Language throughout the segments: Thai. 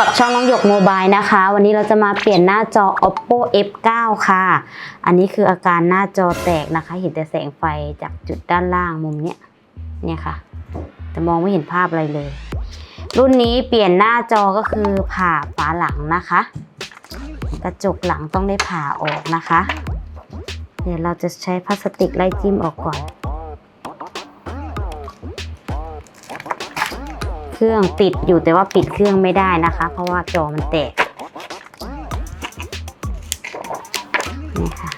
กับช่องน้องหยกโมบายนะคะ วันนี้เราจะมาเปลี่ยนหน้าจอ oppo f9 ค่ะ อันนี้คืออาการหน้าจอแตกนะคะ เห็นแต่แสงไฟจากจุดด้านล่างมุมเนี้ยเนี่ยค่ะ แต่มองไม่เห็นภาพอะไรเลย รุ่นนี้เปลี่ยนหน้าจอก็คือผ่าฝาหลังนะคะ กระจกหลังต้องได้ผ่าออกนะคะ เดี๋ยวเราจะใช้พลาสติกไล่จิ้มออกก่อน เครื่องติดอยู่แต่ว่าปิดเครื่องไม่ได้นะคะ เพราะว่าจอมันแตกนี่ค่ะ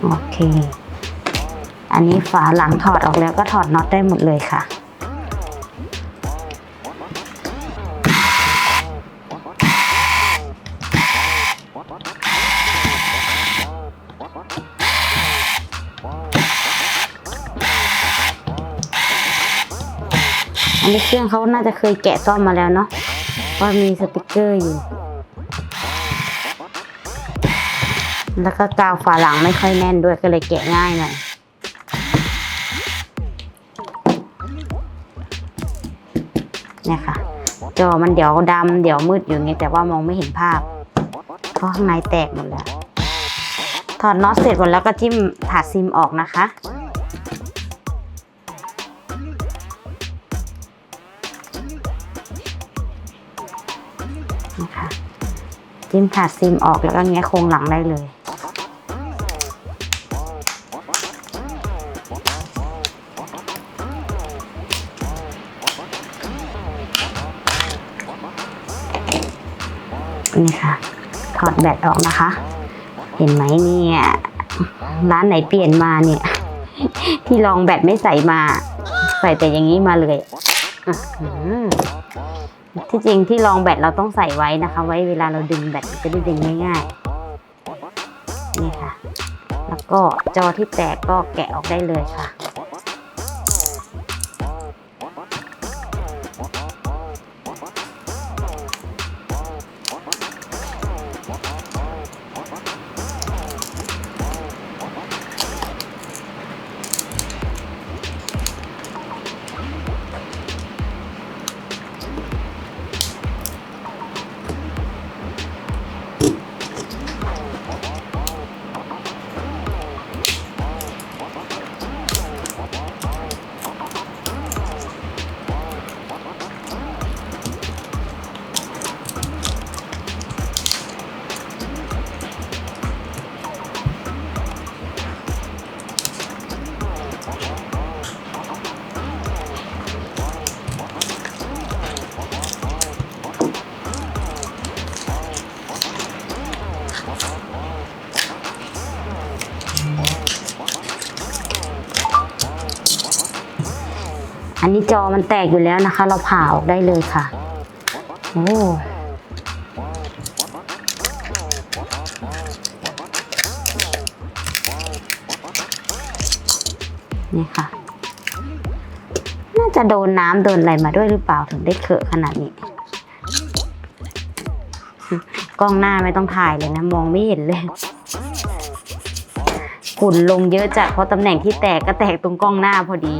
โอเค อันนี้ฝาหลังถอดออกแล้วก็ถอดน็อตได้หมดเลยค่ะ อันนี้เครื่องเขาน่าจะเคยแกะซ่อมมาแล้วเนาะเพราะมีสติกเกอร์อยู่ แล้วก็กาวฝาหลังไม่ค่อยแน่นด้วยก็เลยแกะง่ายหน่อยเนี่ยค่ะ จอมันเดี๋ยวดำเดี๋ยวมืดอยู่ไงแต่ว่ามองไม่เห็นภาพ เพราะข้างในแตกหมดแล้ว ถอดน็อตเสร็จหมดแล้วก็จิ้มถาดซิมออกนะคะ จิ้มถาดซิมออกแล้วก็แงะโครงหลังได้เลย นี่ค่ะ ถอดแบตออกนะคะ เห็นไหมเนี่ย ร้านไหนเปลี่ยนมาเนี่ย ที่ลองแบตไม่ใส่มา ใส่แต่อย่างนี้มาเลย อือ ที่จริงที่รองแบตเราต้องใส่ไว้นะคะ ไว้เวลาเราดึงแบตจะได้ดึงง่ายๆนี่ค่ะ แล้วก็จอที่แตกก็แกะออกได้เลยค่ะ นี้จอมันแตกอยู่แล้วนะคะ เราผ่าออกได้เลยค่ะ โอ้นี่ค่ะ น่าจะโดนน้ำโดนอะไรมาด้วยหรือเปล่าถึงได้เขอะขนาดนี้ กล้องหน้าไม่ต้องถ่ายเลยนะ มองไม่เห็นเลยฝุ่นลงเยอะจัดเพราะตำแหน่งที่แตกก็แตกตรงกล้องหน้าพอดี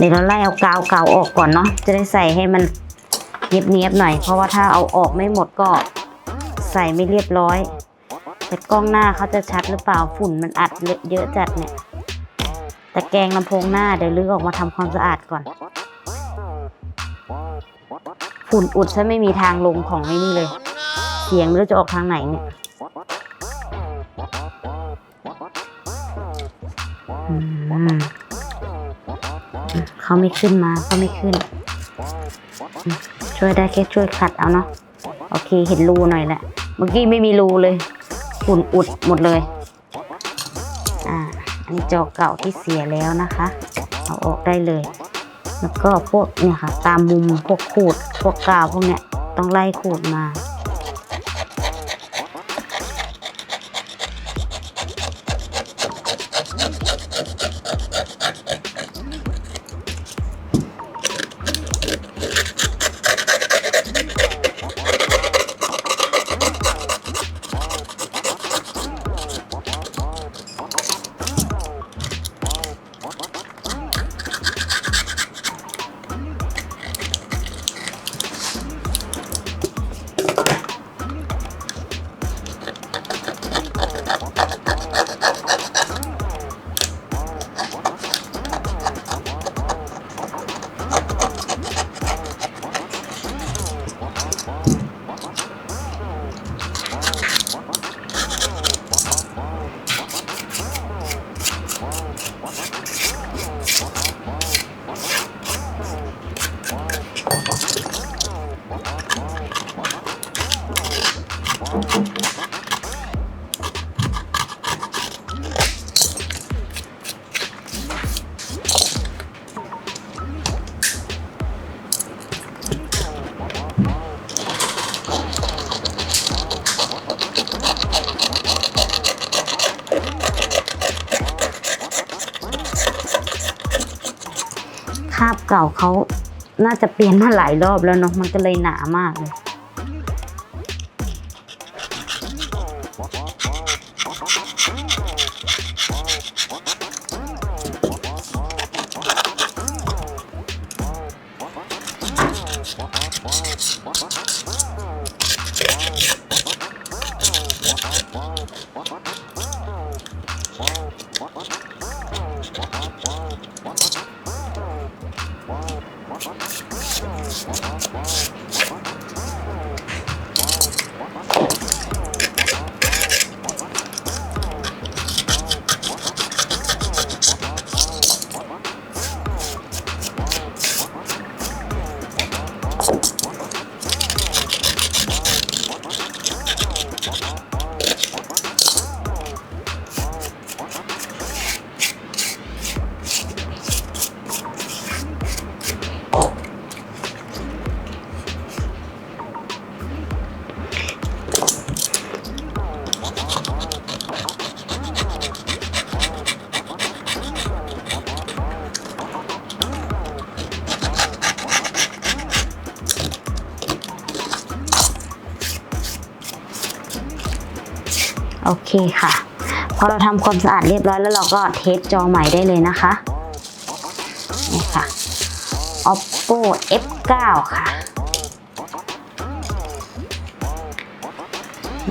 เดี๋ยวเราไล่เอากาวเก่าออกก่อนเนาะจะได้ใส่ให้มันเนียบๆหน่อย เพราะว่าถ้าเอาออกไม่หมดก็ใส่ไม่เรียบร้อย แต่กล้องหน้าเขาจะชัดหรือเปล่าฝุ่นมันอัดเยอะจัดเนี่ยแต่แกรงลำโพงหน้าเดี๋ยวลื้อออกมาทำความสะอาดก่อน ฝุ่นอุดซะไม่มีทางลงของไอ้นี่เลย เสียงไม่รู้จะออกทางไหนเนี่ยอืม เขาไม่ขึ้นมาก็ไม่ขึ้น ช่วยได้แค่ช่วยขัดเอาเนาะโอเคเห็นรูหน่อยแหละเมื่อกี้ไม่มีรูเลยฝุ่นอุดหมดเลยอ่าอันนี้จอเก่าที่เสียแล้วนะคะ เอาออกได้เลย แล้วก็พวกเนี่ยค่ะตามมุมพวกขูดพวกกาวพวกเนี้ยต้องไล่ขูดมา ภาพเก่าเขาน่าจะเปลี่ยนมาหลายรอบแล้วเนาะมันก็เลยหนามากเลย โอเคค่ะ พอเราทำความสะอาดเรียบร้อยแล้วเราก็เทสจอใหม่ได้เลยนะคะนี่ค่ะ oppo f9 ค่ะ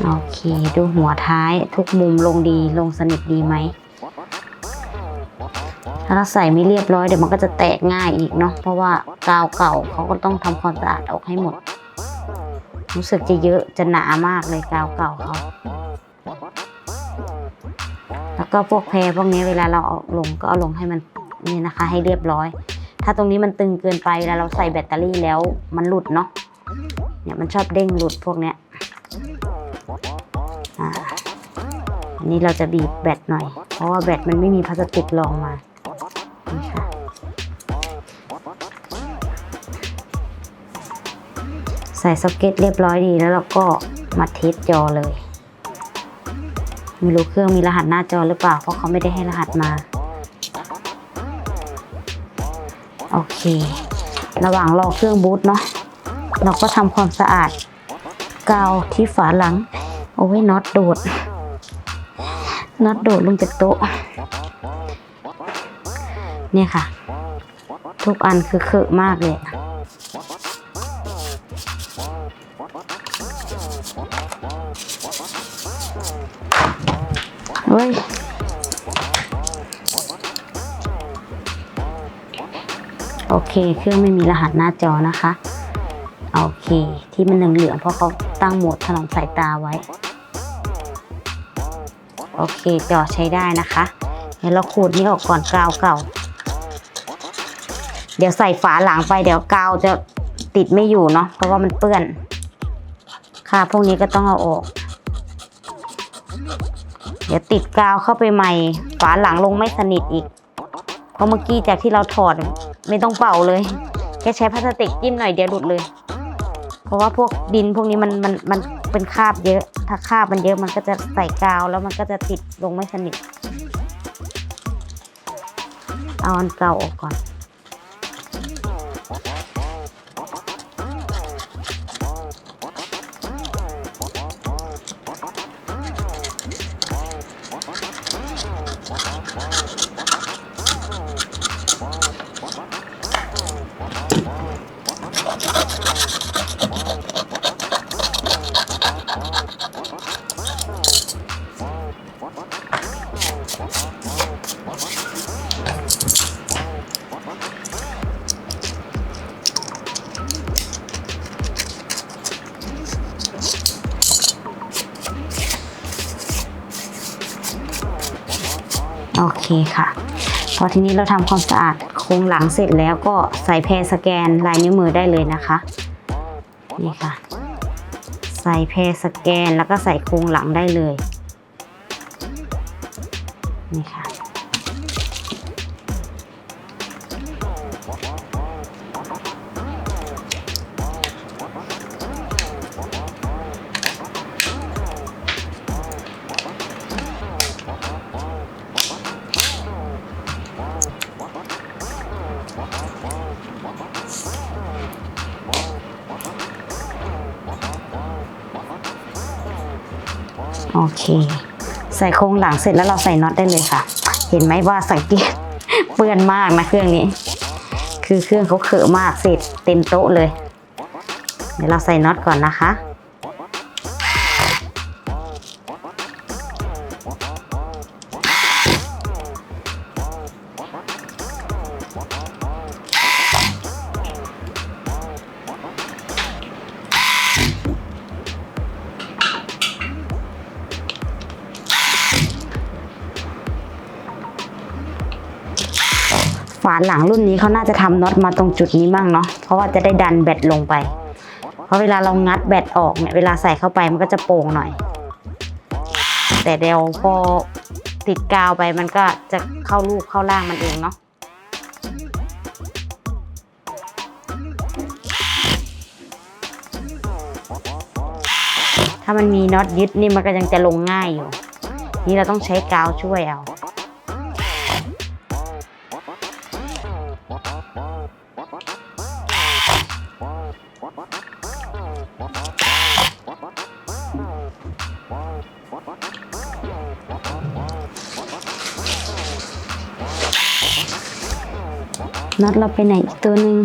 โอเค ดูหัวท้ายทุกมุมลงดีลงสนิทดีไหม ถ้าเราใส่ไม่เรียบร้อยเดี๋ยวมันก็จะแตกง่ายอีกเนาะ เพราะว่ากาวเก่าเขาก็ต้องทำความสะอาดออกให้หมด รู้สึกจะเยอะจะหนามากเลยกาวเก่าเขา แล้วก็พวกแพรพวกนี้เวลาเราเอาลงก็เอาลงให้มันนี่นะคะ ให้เรียบร้อย ถ้าตรงนี้มันตึงเกินไปแล้วเราใส่แบตเตอรี่แล้วมันหลุดเนาะเนี่ยมันชอบเด้งหลุดพวกเนี้ยอ่าอันนี้เราจะบีบแบตหน่อย เพราะว่าแบตมันไม่มีพลาสติกรองมาใส่ซ็อกเก็ตเรียบร้อยดีแล้วเราก็มาเทสจอเลย ไม่รู้เครื่องมีรหัสหน้าจอหรือเปล่า เพราะเขาไม่ได้ให้รหัสมา โอเค ระหว่างรอเครื่องบูตเนาะเราก็ทำความสะอาด กาวที่ฝาหลัง โอ้ยน็อตโดดน็อตโดดลงจากโต๊ะ เนี่ยค่ะ ทุกอันคือเขอะมากเลย เฮ้ยโอเค เครื่องไม่มีรหัสหน้าจอนะคะ โอเค ที่มันเหลืองๆเพราะเขาตั้งโหมดถนอมสายตาไว้ โอเค จอใช้ได้นะคะ เดี๋ยวเราขูดนี้ออกก่อนกาวเก่า เดี๋ยวใส่ฝาหลังไปเดี๋ยวกาวจะติดไม่อยู่เนาะ เพราะว่ามันเปื้อน ค่ะ พวกนี้ก็ต้องเอาออก เดี๋ยวติดกาวเข้าไปใหม่ ฝาหลังลงไม่สนิทอีก เพราะเมื่อกี้จากที่เราถอดไม่ต้องเป่าเลยแค่ใช้พลาสติกจิ้มหน่อยเดียวหลุดเลย เพราะว่าพวกดินพวกนี้มันมันมันเป็นคราบเยอะ ถ้าคราบมันเยอะมันก็จะใส่กาวแล้วมันก็จะติดลงไม่สนิท เอาอันเก่าออกก่อน โอเคค่ะ พอทีนี้เราทำความสะอาด ครงหลังเสร็จแล้วก็ใส่แพรสแกนลายนิ้วมือได้เลยนะคะนี่ค่ะ ใส่แพรสแกนแล้วก็ใส่โครงหลังได้เลยนี่ค่ะ โอเค ใส่โครงหลังเสร็จแล้วเราใส่น็อตได้เลยค่ะ เห็นไหมว่าสังเกตเปื้อนมากนะเครื่องนี้ คือเครื่องเขาเขอะมากเสร็จเต็มโต๊ะเลย เดี๋ยวเราใส่น็อตก่อนนะคะ ฝาหลังรุ่นนี้เขาน่าจะทำน็อตมาตรงจุดนี้มั่งเนาะเพราะว่าจะได้ดันแบตลงไป เพราะเวลาเรางัดแบตออกเนี่ยเวลาใส่เข้าไปมันก็จะโป่งหน่อย แต่เดี๋ยวพอติดกาวไปมันก็จะเข้าลูกเข้าล่างมันเองเนาะถ้ามันมีน็อตยึดนี่มันก็ยังจะลงง่ายอยู่ นี่เราต้องใช้กาวช่วยเอา น็อตเราไปไหนอีกตัวหนึ่ง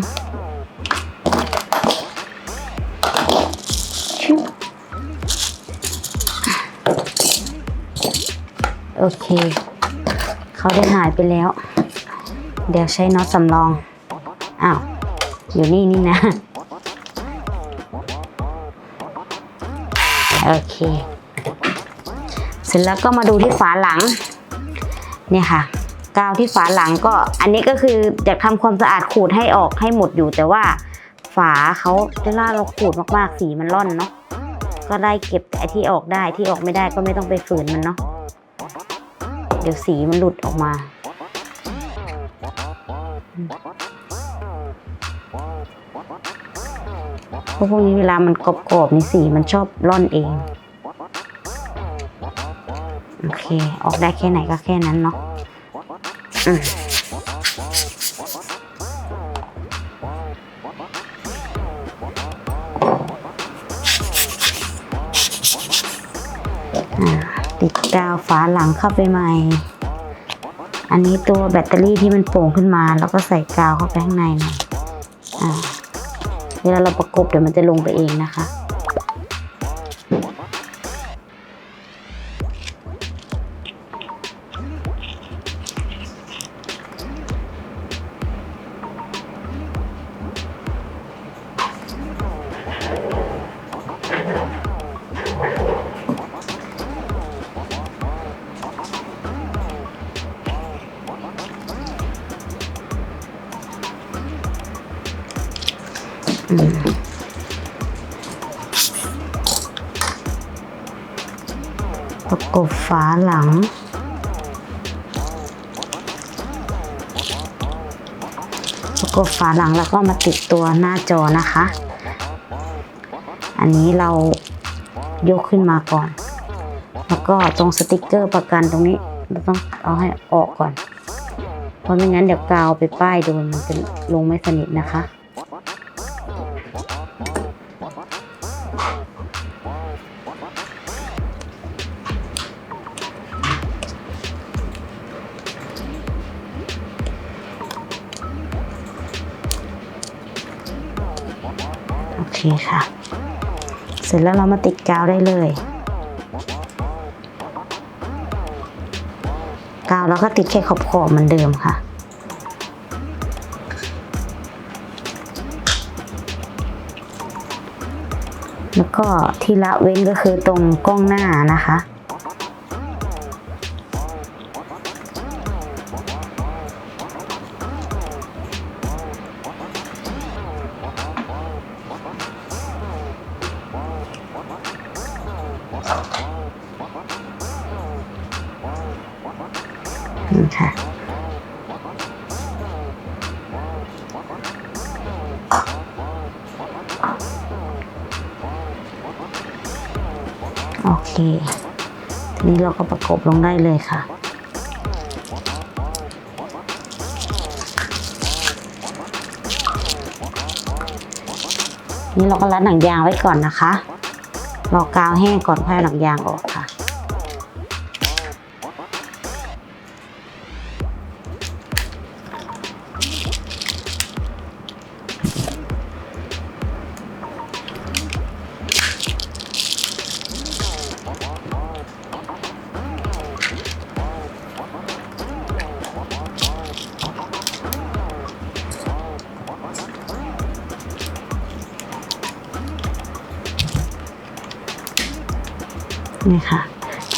โอเค เขาได้หายไปแล้ว เดี๋ยวใช้น็อตสำรอง อ้าว อยู่นี่นี่นะ โอเค เสร็จแล้วก็มาดูที่ฝาหลัง เนี่ยค่ะ กาวที่ฝาหลังก็ อันนี้ก็คืออยากทำความสะอาดขูดให้ออกให้หมดอยู่ แต่ว่าฝาเขาเวลาเราขูดมากๆสีมันร่อนเนาะก็ได้เก็บแต่ที่ออกได้ที่ออกไม่ได้ก็ไม่ต้องไปฝืนมันเนาะเดี๋ยวสีมันหลุดออกมา เพราะพวกนี้เวลามันกรอบๆในสีมันชอบร่อนเอง โอเค ออกได้แค่ไหนก็แค่นั้นเนาะ ติดกาวฝาหลังเข้าไปใหม่ อันนี้ตัวแบตเตอรี่ที่มันโป่งขึ้นมา แล้วก็ใส่กาวเข้าไปข้างในน่อยอ่าเวลาเราประกบเดี๋ยวมันจะลงไปเองนะคะ กบฝาหลัง ประกบฝาหลังแล้วก็มาติดตัวหน้าจอนะคะ อันนี้เรายกขึ้นมาก่อน แล้วก็ตรงสติกเกอร์ประกันตรงนี้เราต้องเอาให้ออกก่อน เพราะไม่งั้นเดี๋ยวกาวไปป้ายโดนมันจะลงไม่สนิทนะคะ เคค่ะ เสร็จแล้วเรามาติดกาวได้เลย กาวเราก็ติดแค่ขอบขอบเหมือนเดิมค่ะแล้วก็ที่ละเว้นก็คือตรงกล้องหน้านะคะ นี่ค่ะ โอเค ทีนี้เราก็ประกบลงได้เลยค่ะนี่เราก็รัดหนังยางไว้ก่อนนะคะ รอกาวแห้งก่อนค่อยหนังยางออกค่ะ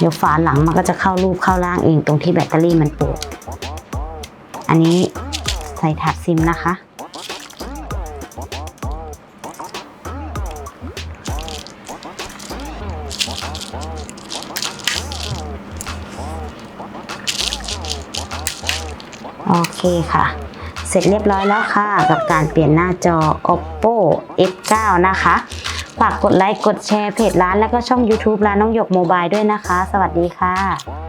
ดี๋ยวฝาหลังมันก็จะเข้ารูปเข้าล่างเองตรงที่แบตเตอรี่มันปูดอันนี้ใส่ถาดซิมนะคะ โอเคค่ะ เสร็จเรียบร้อยแล้วค่ะ กับการเปลี่ยนหน้าจอ oppo f9 นะคะ ฝากกดไลค์ กดแชร์เพจร้าน แล้วก็ช่อง YouTube ร้านน้องหยกโมบายด้วยนะคะ สวัสดีค่ะ